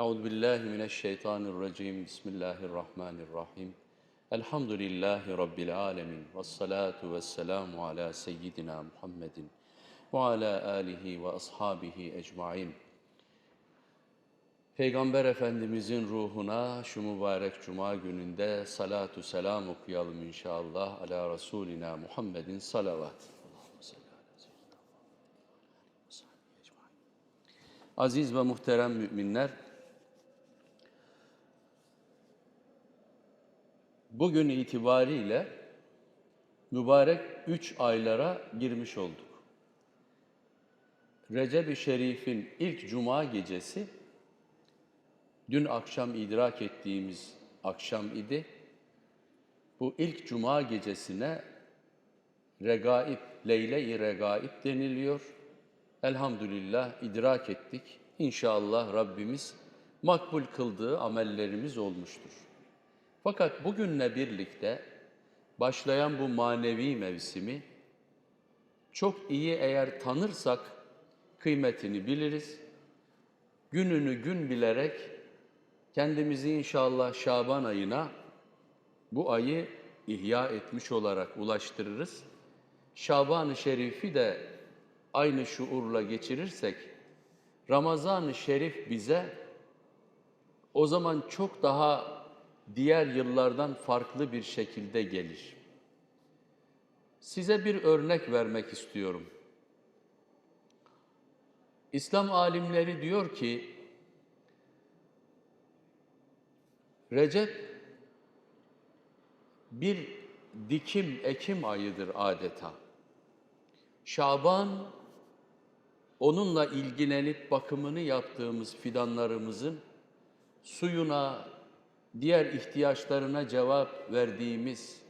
Euzu billahi mineşşeytanirracim. Bismillahirrahmanirrahim. Elhamdülillahi rabbil alamin. Ves salatu vesselamu ala seyyidina Muhammedin ve ala alihi ve ashabihi ecmaîn. Peygamber Efendimizin ruhuna şu mübarek cuma gününde salatu selam okuyalım inşallah. Ala Resulina Muhammedin salavat. Aziz ve muhterem müminler, bugün itibariyle mübarek üç aylara girmiş olduk. Recep-i Şerif'in ilk cuma gecesi, dün akşam idrak ettiğimiz akşam idi. Bu ilk cuma gecesine regaib, leyle-i regaib deniliyor. Elhamdülillah idrak ettik. İnşallah Rabbimiz makbul kıldığı amellerimiz olmuştur. Fakat bugünle birlikte başlayan bu manevi mevsimi çok iyi eğer tanırsak kıymetini biliriz. Gününü gün bilerek kendimizi inşallah Şaban ayına bu ayı ihya etmiş olarak ulaştırırız. Şaban-ı Şerif'i de aynı şuurla geçirirsek Ramazan-ı Şerif bize o zaman çok daha diğer yıllardan farklı bir şekilde gelir. Size bir örnek vermek istiyorum. İslam alimleri diyor ki Recep bir dikim ekim ayıdır adeta. Şaban onunla ilgilenip bakımını yaptığımız fidanlarımızın suyuna, diğer ihtiyaçlarına cevap verdiğimiz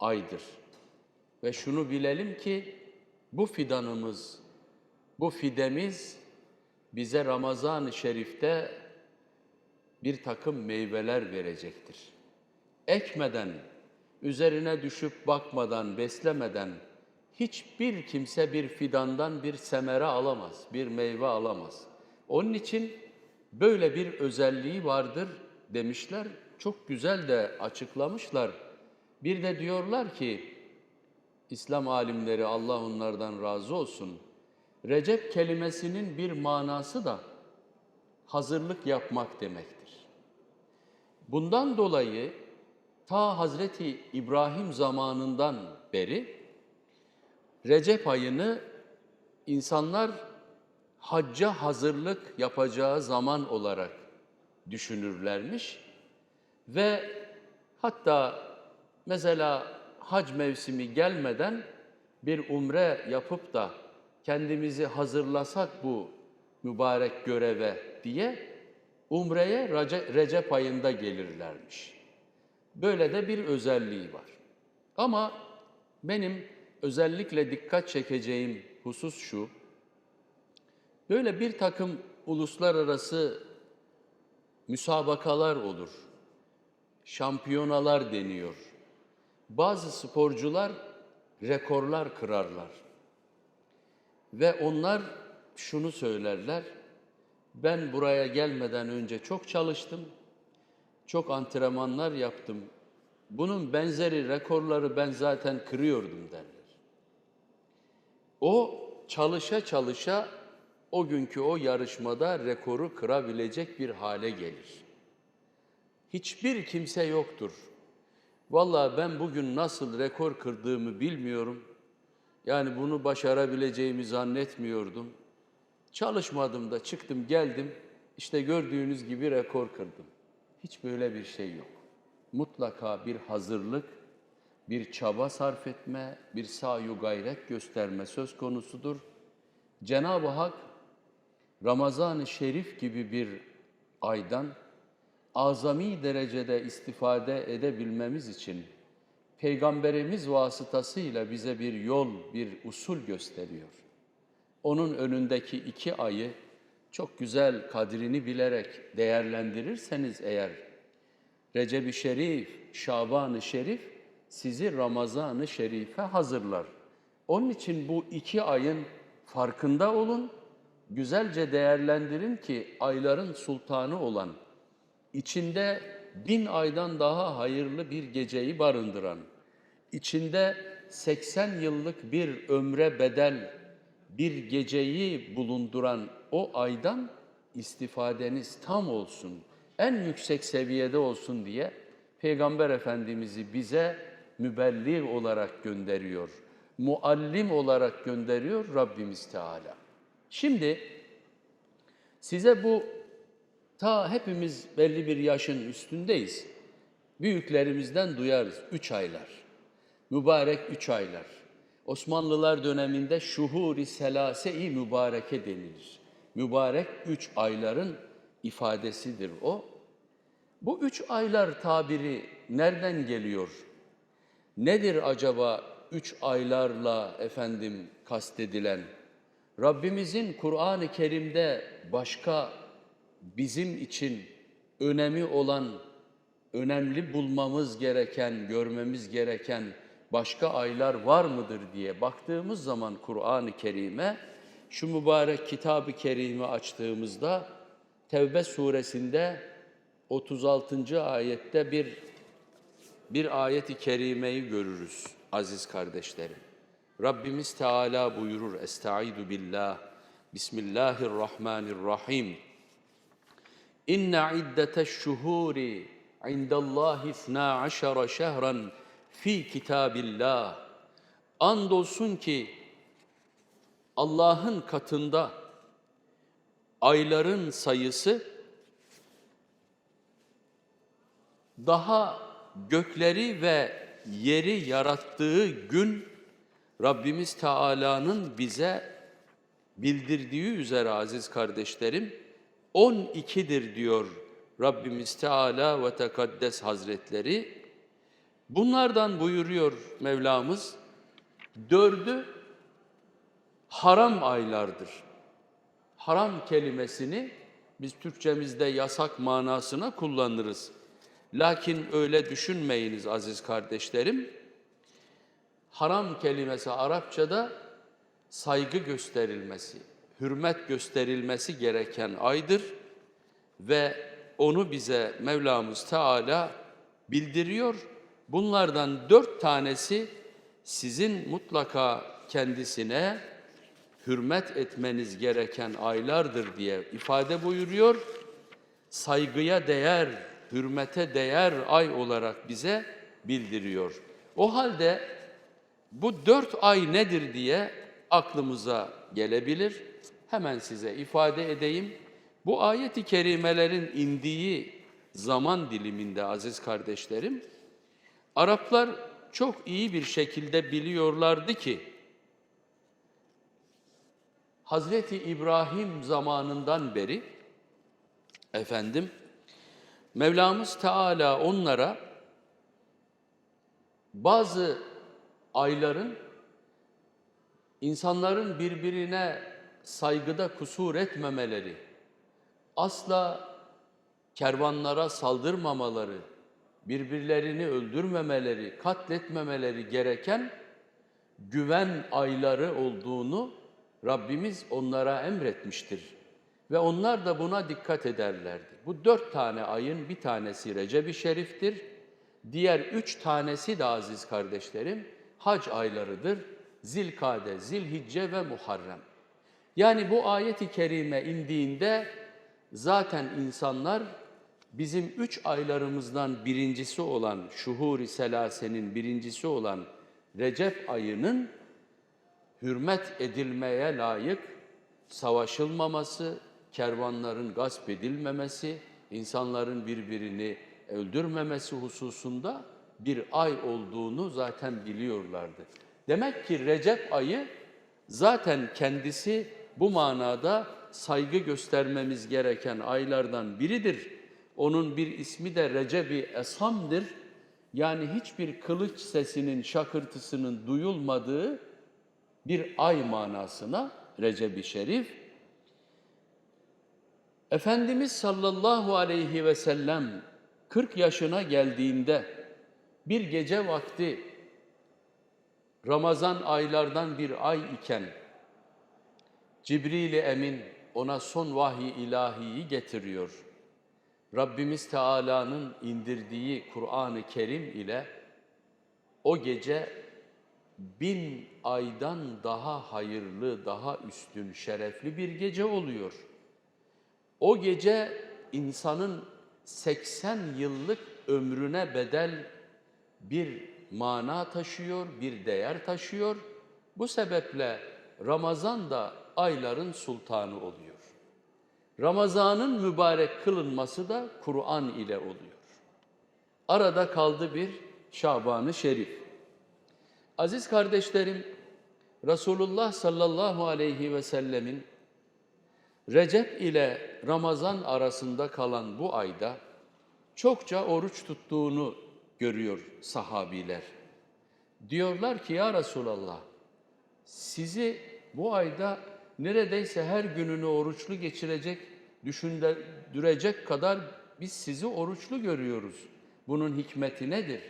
aydır. Ve şunu bilelim ki bu fidanımız, bu fidemiz bize Ramazan-ı Şerif'te bir takım meyveler verecektir. Ekmeden, üzerine düşüp bakmadan, beslemeden hiçbir kimse bir fidandan bir semere alamaz, bir meyve alamaz. Onun için böyle bir özelliği vardır demişler. Çok güzel de açıklamışlar. Bir de diyorlar ki İslam alimleri Allah onlardan razı olsun. Recep kelimesinin bir manası da hazırlık yapmak demektir. Bundan dolayı ta Hazreti İbrahim zamanından beri Recep ayını insanlar hacca hazırlık yapacağı zaman olarak düşünürlermiş ve hatta mesela hac mevsimi gelmeden bir umre yapıp da kendimizi hazırlasak bu mübarek göreve diye umreye Recep ayında gelirlermiş. Böyle de bir özelliği var. Ama benim özellikle dikkat çekeceğim husus şu. Böyle bir takım uluslararası müsabakalar olur. Şampiyonalar deniyor. Bazı sporcular rekorlar kırarlar. Ve onlar şunu söylerler. Ben buraya gelmeden önce çok çalıştım. Çok antrenmanlar yaptım. Bunun benzeri rekorları ben zaten kırıyordum derler. O çalışa çalışa o günkü o yarışmada rekoru kırabilecek bir hale gelir. Hiçbir kimse yoktur. Vallahi ben bugün nasıl rekor kırdığımı bilmiyorum. Yani bunu başarabileceğimi zannetmiyordum. Çalışmadım da çıktım geldim. İşte gördüğünüz gibi rekor kırdım. Hiç böyle bir şey yok. Mutlaka bir hazırlık, bir çaba sarf etme, bir sayu gayret gösterme söz konusudur. Cenab-ı Hak Ramazan-ı Şerif gibi bir aydan azami derecede istifade edebilmemiz için Peygamberimiz vasıtasıyla bize bir yol, bir usul gösteriyor. Onun önündeki iki ayı çok güzel kadrini bilerek değerlendirirseniz eğer Recep-i Şerif, Şaban-ı Şerif sizi Ramazan-ı Şerif'e hazırlar. Onun için bu iki ayın farkında olun, güzelce değerlendirin ki ayların sultanı olan, içinde bin aydan daha hayırlı bir geceyi barındıran, içinde 80 yıllık bir ömre bedel bir geceyi bulunduran o aydan istifadeniz tam olsun, en yüksek seviyede olsun diye Peygamber Efendimiz'i bize mübelliğ olarak gönderiyor, muallim olarak gönderiyor Rabbimiz Teala. Şimdi size bu ta hepimiz belli bir yaşın üstündeyiz. Büyüklerimizden duyarız üç aylar. Mübarek üç aylar. Osmanlılar döneminde şuhuri selase-i mübareke denilir. Mübarek üç ayların ifadesidir o. Bu üç aylar tabiri nereden geliyor? Nedir acaba üç aylarla efendim kastedilen? Rabbimizin Kur'an-ı Kerim'de başka bizim için önemi olan, önemli bulmamız gereken, görmemiz gereken başka aylar var mıdır diye baktığımız zaman Kur'an-ı Kerim'e şu mübarek kitab-ı kerimi açtığımızda Tevbe suresinde 36. ayette bir bir ayet-i kerimeyi görürüz aziz kardeşlerim. Rabbimiz Teala buyurur Estaizu billah Bismillahirrahmanirrahim. İnne iddeteş şuhuri indallahi ithna aşara şehran fi kitabillah. Andolsun ki Allah'ın katında ayların sayısı daha gökleri ve yeri yarattığı gün Rabbimiz Teala'nın bize bildirdiği üzere aziz kardeşlerim 12'dir diyor Rabbimiz Teala ve Tekaddes Hazretleri. Bunlardan buyuruyor Mevlamız, dördü haram aylardır. Haram kelimesini biz Türkçemizde yasak manasına kullanırız. Lakin öyle düşünmeyiniz aziz kardeşlerim. Haram kelimesi Arapçada saygı gösterilmesi, hürmet gösterilmesi gereken aydır ve onu bize Mevlamız Teala bildiriyor. Bunlardan dört tanesi sizin mutlaka kendisine hürmet etmeniz gereken aylardır diye ifade buyuruyor. Saygıya değer, hürmete değer ay olarak bize bildiriyor. O halde bu dört ay nedir diye aklımıza gelebilir. Hemen size ifade edeyim. Bu ayet-i kerimelerin indiği zaman diliminde aziz kardeşlerim, Araplar çok iyi bir şekilde biliyorlardı ki, Hazreti İbrahim zamanından beri, efendim, Mevlamız Teala onlara bazı ayların insanların birbirine saygıda kusur etmemeleri, asla kervanlara saldırmamaları, birbirlerini öldürmemeleri, katletmemeleri gereken güven ayları olduğunu Rabbimiz onlara emretmiştir. Ve onlar da buna dikkat ederlerdi. Bu dört tane ayın bir tanesi Recep-i Şerif'tir. Diğer üç tanesi de aziz kardeşlerim hac aylarıdır. Zilkade, Zilhicce ve Muharrem. Yani bu ayeti kerime indiğinde zaten insanlar bizim üç aylarımızdan birincisi olan şuhuri selasenin birincisi olan Recep ayının hürmet edilmeye layık savaşılmaması, kervanların gasp edilmemesi, insanların birbirini öldürmemesi hususunda bir ay olduğunu zaten biliyorlardı. Demek ki Recep ayı zaten kendisi bu manada saygı göstermemiz gereken aylardan biridir. Onun bir ismi de Recep-i Esam'dır. Yani hiçbir kılıç sesinin, şakırtısının duyulmadığı bir ay manasına Recep-i Şerif. Efendimiz sallallahu aleyhi ve sellem 40 yaşına geldiğinde bir gece vakti Ramazan aylardan bir ay iken Cibril-i Emin ona son vahiy ilahiyi getiriyor. Rabbimiz Teala'nın indirdiği Kur'an-ı Kerim ile o gece bin aydan daha hayırlı, daha üstün, şerefli bir gece oluyor. O gece insanın 80 yıllık ömrüne bedel bir mana taşıyor, bir değer taşıyor. Bu sebeple Ramazan da ayların sultanı oluyor. Ramazanın mübarek kılınması da Kur'an ile oluyor. Arada kaldı bir Şaban-ı Şerif. Aziz kardeşlerim, Resulullah sallallahu aleyhi ve sellemin Recep ile Ramazan arasında kalan bu ayda çokça oruç tuttuğunu görüyor sahabiler. Diyorlar ki ya Resulallah sizi bu ayda neredeyse her gününü oruçlu geçirecek, düşündürecek kadar biz sizi oruçlu görüyoruz. Bunun hikmeti nedir?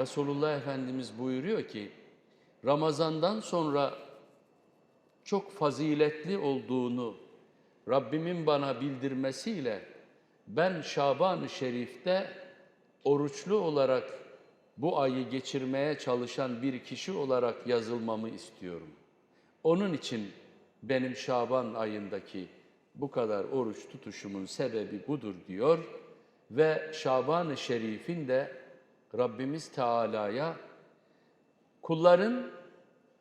Resulullah Efendimiz buyuruyor ki Ramazandan sonra çok faziletli olduğunu Rabbimin bana bildirmesiyle ben Şaban-ı Şerif'te oruçlu olarak bu ayı geçirmeye çalışan bir kişi olarak yazılmamı istiyorum. Onun için benim Şaban ayındaki bu kadar oruç tutuşumun sebebi budur diyor ve Şaban-ı Şerif'in de Rabbimiz Teala'ya kulların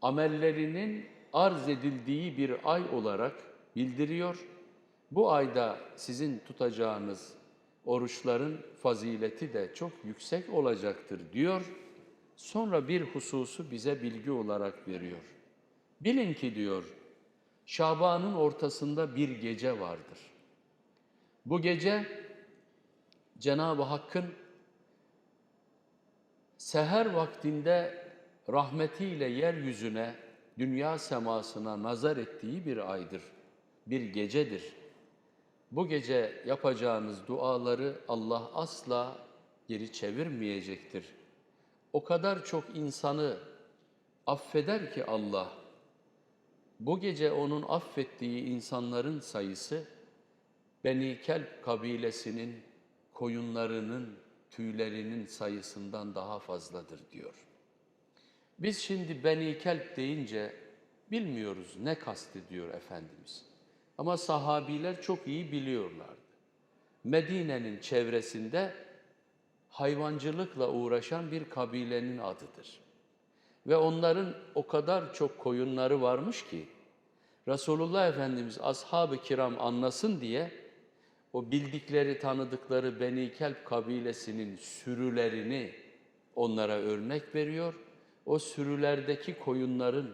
amellerinin arz edildiği bir ay olarak bildiriyor. Bu ayda sizin tutacağınız oruçların fazileti de çok yüksek olacaktır diyor. Sonra bir hususu bize bilgi olarak veriyor. Bilin ki diyor, Şaban'ın ortasında bir gece vardır. Bu gece Cenab-ı Hakk'ın seher vaktinde rahmetiyle yeryüzüne, dünya semasına nazar ettiği bir aydır, bir gecedir. Bu gece yapacağınız duaları Allah asla geri çevirmeyecektir. O kadar çok insanı affeder ki Allah, bu gece onun affettiği insanların sayısı, Beni Kelp kabilesinin koyunlarının, tüylerinin sayısından daha fazladır diyor. Biz şimdi Beni Kelp deyince bilmiyoruz ne kastediyor Efendimiz. Ama sahabiler çok iyi biliyorlardı. Medine'nin çevresinde hayvancılıkla uğraşan bir kabilenin adıdır. Ve onların o kadar çok koyunları varmış ki Resulullah Efendimiz ashab-ı kiram anlasın diye o bildikleri, tanıdıkları Beni Kelp kabilesinin sürülerini onlara örnek veriyor. O sürülerdeki koyunların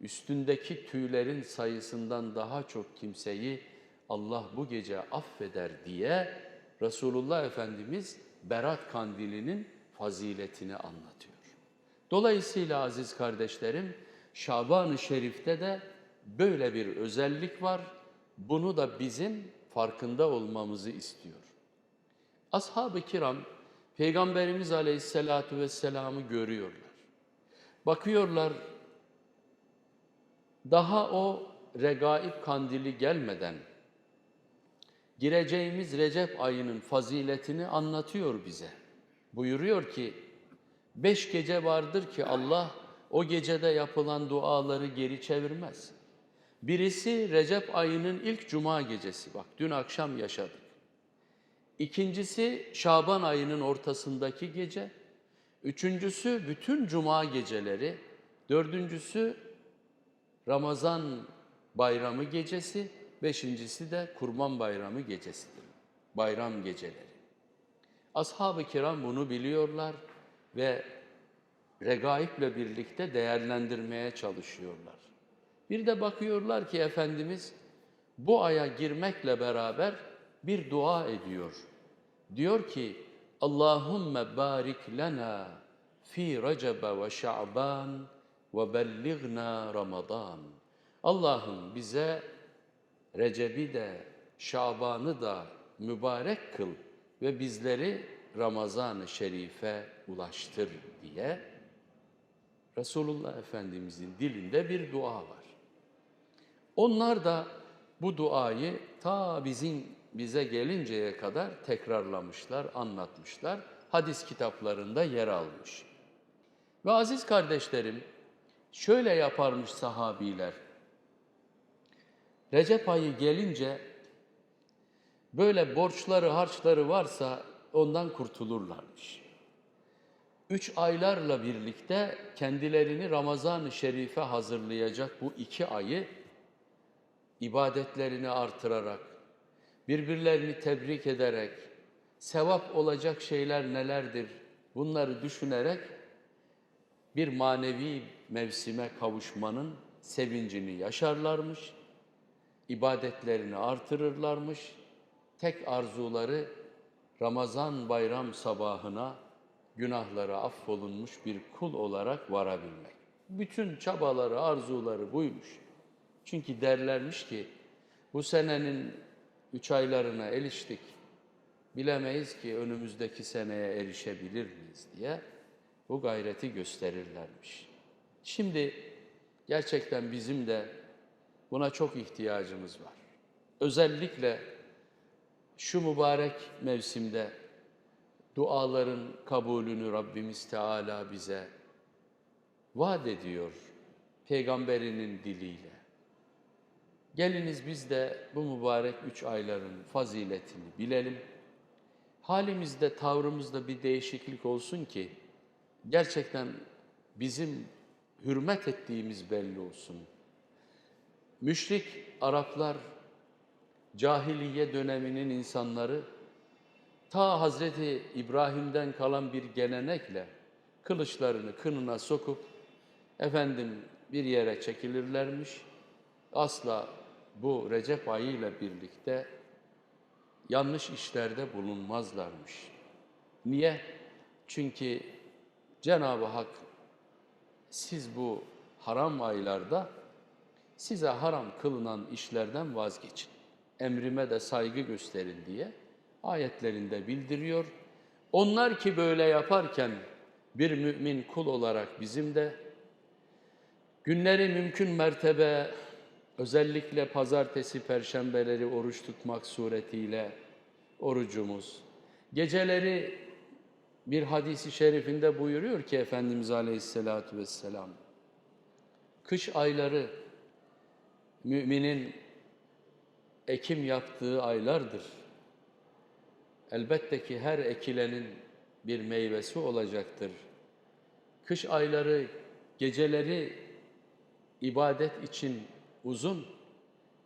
üstündeki tüylerin sayısından daha çok kimseyi Allah bu gece affeder diye Resulullah Efendimiz Berat Kandili'nin faziletini anlatıyor. Dolayısıyla aziz kardeşlerim, Şaban-ı Şerif'te de böyle bir özellik var. Bunu da bizim farkında olmamızı istiyor. Ashab-ı kiram Peygamberimiz Aleyhisselatü Vesselam'ı görüyorlar. Bakıyorlar daha o regaib kandili gelmeden gireceğimiz Recep ayının faziletini anlatıyor bize. Buyuruyor ki beş gece vardır ki Allah o gecede yapılan duaları geri çevirmez. Birisi Recep ayının ilk cuma gecesi. Bak dün akşam yaşadık. İkincisi Şaban ayının ortasındaki gece. Üçüncüsü bütün cuma geceleri. Dördüncüsü Ramazan bayramı gecesi. Beşincisi de Kurban bayramı gecesidir. Bayram geceleri. Ashab-ı kiram bunu biliyorlar ve regaiple birlikte değerlendirmeye çalışıyorlar. Bir de bakıyorlar ki Efendimiz bu aya girmekle beraber bir dua ediyor. Diyor ki Allahümme barik lena fi Recebe ve Şaban ve belligna Ramazan. Allah'ım bize Recep'i de Şaban'ı da mübarek kıl ve bizleri Ramazan-ı Şerif'e ulaştır diye Resulullah Efendimizin dilinde bir dua var. Onlar da bu duayı ta bizim bize gelinceye kadar tekrarlamışlar, anlatmışlar. Hadis kitaplarında yer almış. Ve aziz kardeşlerim, şöyle yaparmış sahabiler. Recep ayı gelince böyle borçları, harçları varsa ondan kurtulurlarmış. Üç aylarla birlikte kendilerini Ramazan-ı Şerif'e hazırlayacak bu iki ayı ibadetlerini artırarak, birbirlerini tebrik ederek, sevap olacak şeyler nelerdir bunları düşünerek bir manevi mevsime kavuşmanın sevincini yaşarlarmış, ibadetlerini artırırlarmış, tek arzuları Ramazan bayram sabahına günahları affolunmuş bir kul olarak varabilmek. Bütün çabaları, arzuları buymuş. Çünkü derlermiş ki bu senenin üç aylarına eriştik. Bilemeyiz ki önümüzdeki seneye erişebilir miyiz diye bu gayreti gösterirlermiş. Şimdi gerçekten bizim de buna çok ihtiyacımız var. Özellikle şu mübarek mevsimde duaların kabulünü Rabbimiz Teala bize vaat ediyor peygamberinin diliyle. Geliniz biz de bu mübarek üç ayların faziletini bilelim. Halimizde, tavrımızda bir değişiklik olsun ki gerçekten bizim hürmet ettiğimiz belli olsun. Müşrik Araplar, cahiliye döneminin insanları ta Hazreti İbrahim'den kalan bir gelenekle kılıçlarını kınına sokup efendim bir yere çekilirlermiş. Asla bu Recep ayı ile birlikte yanlış işlerde bulunmazlarmış. Niye? Çünkü Cenab-ı Hak siz bu haram aylarda size haram kılınan işlerden vazgeçin. Emrime de saygı gösterin diye ayetlerinde bildiriyor. Onlar ki böyle yaparken bir mümin kul olarak bizim de günleri mümkün mertebe özellikle pazartesi, perşembeleri oruç tutmak suretiyle orucumuz, geceleri bir hadisi şerifinde buyuruyor ki Efendimiz Aleyhisselatü Vesselam, kış ayları müminin ekim yaptığı aylardır. Elbette ki her ekilenin bir meyvesi olacaktır. Kış ayları geceleri ibadet için uzun,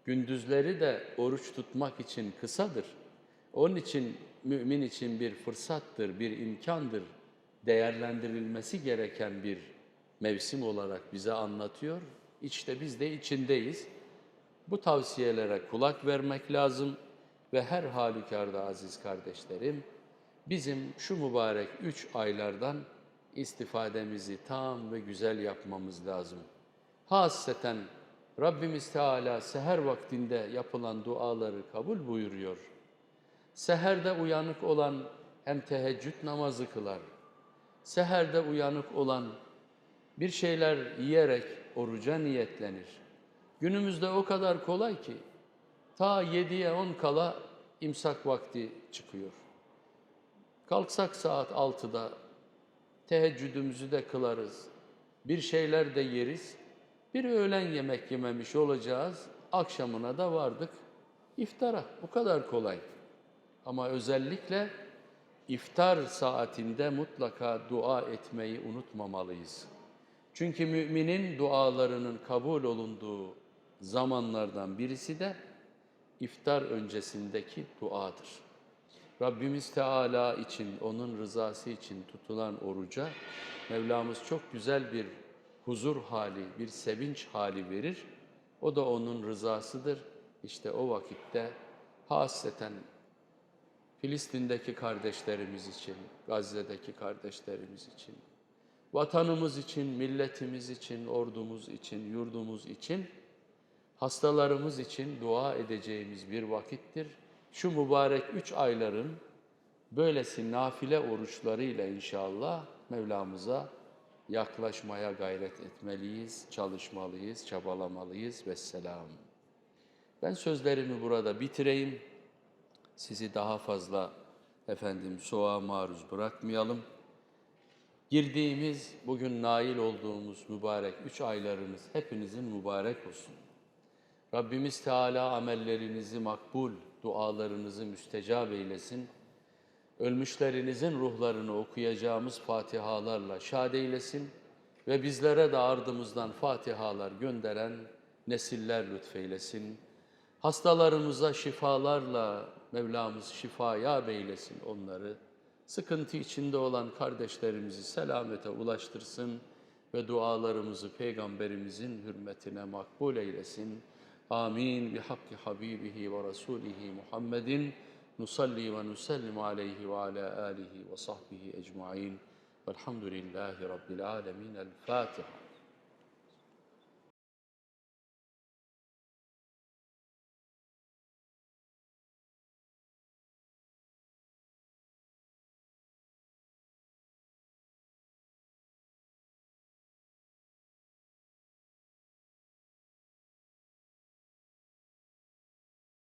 gündüzleri de oruç tutmak için kısadır. Onun için mümin için bir fırsattır, bir imkandır, değerlendirilmesi gereken bir mevsim olarak bize anlatıyor. İşte biz de içindeyiz. Bu tavsiyelere kulak vermek lazım ve her halükarda aziz kardeşlerim, bizim şu mübarek üç aylardan istifademizi tam ve güzel yapmamız lazım. Hasreten Rabbimiz Teala seher vaktinde yapılan duaları kabul buyuruyor. Seherde uyanık olan hem teheccüd namazı kılar. Seherde uyanık olan bir şeyler yiyerek oruca niyetlenir. Günümüzde o kadar kolay ki ta 7'ye 10 kala imsak vakti çıkıyor. Kalksak saat 6'da teheccüdümüzü de kılarız. Bir şeyler de yeriz. Bir öğlen yemek yememiş olacağız. Akşamına da vardık. İftara. Bu kadar kolay. Ama özellikle iftar saatinde mutlaka dua etmeyi unutmamalıyız. Çünkü müminin dualarının kabul olunduğu zamanlardan birisi de iftar öncesindeki duadır. Rabbimiz Teala için, onun rızası için tutulan oruca Mevlamız çok güzel bir huzur hali, bir sevinç hali verir. O da onun rızasıdır. İşte o vakitte hasreten Filistin'deki kardeşlerimiz için, Gazze'deki kardeşlerimiz için, vatanımız için, milletimiz için, ordumuz için, yurdumuz için, hastalarımız için dua edeceğimiz bir vakittir. Şu mübarek üç ayların böylesi nafile oruçlarıyla inşallah Mevlamıza yaklaşmaya gayret etmeliyiz, çalışmalıyız, çabalamalıyız. Vesselam. Ben sözlerimi burada bitireyim. Sizi daha fazla efendim soğuğa maruz bırakmayalım. Girdiğimiz, bugün nail olduğumuz mübarek üç aylarınız hepinizin mübarek olsun. Rabbimiz Teala amellerinizi makbul, dualarınızı müstecab eylesin. Ölmüşlerinizin ruhlarını okuyacağımız fatihalarla şad eylesin ve bizlere de ardımızdan fatihalar gönderen nesiller lütfeylesin. Hastalarımıza şifalarla Mevlamız şifaya beylesin onları. Sıkıntı içinde olan kardeşlerimizi selamete ulaştırsın ve dualarımızı Peygamberimizin hürmetine makbul eylesin. Amin. Bi hakki habibihi ve rasulihi Muhammedin nusalli ve nusellim aleyhi ve ala alihi ve sahbihi ecmain. Velhamdülillahi Rabbil alemin. El Fatiha.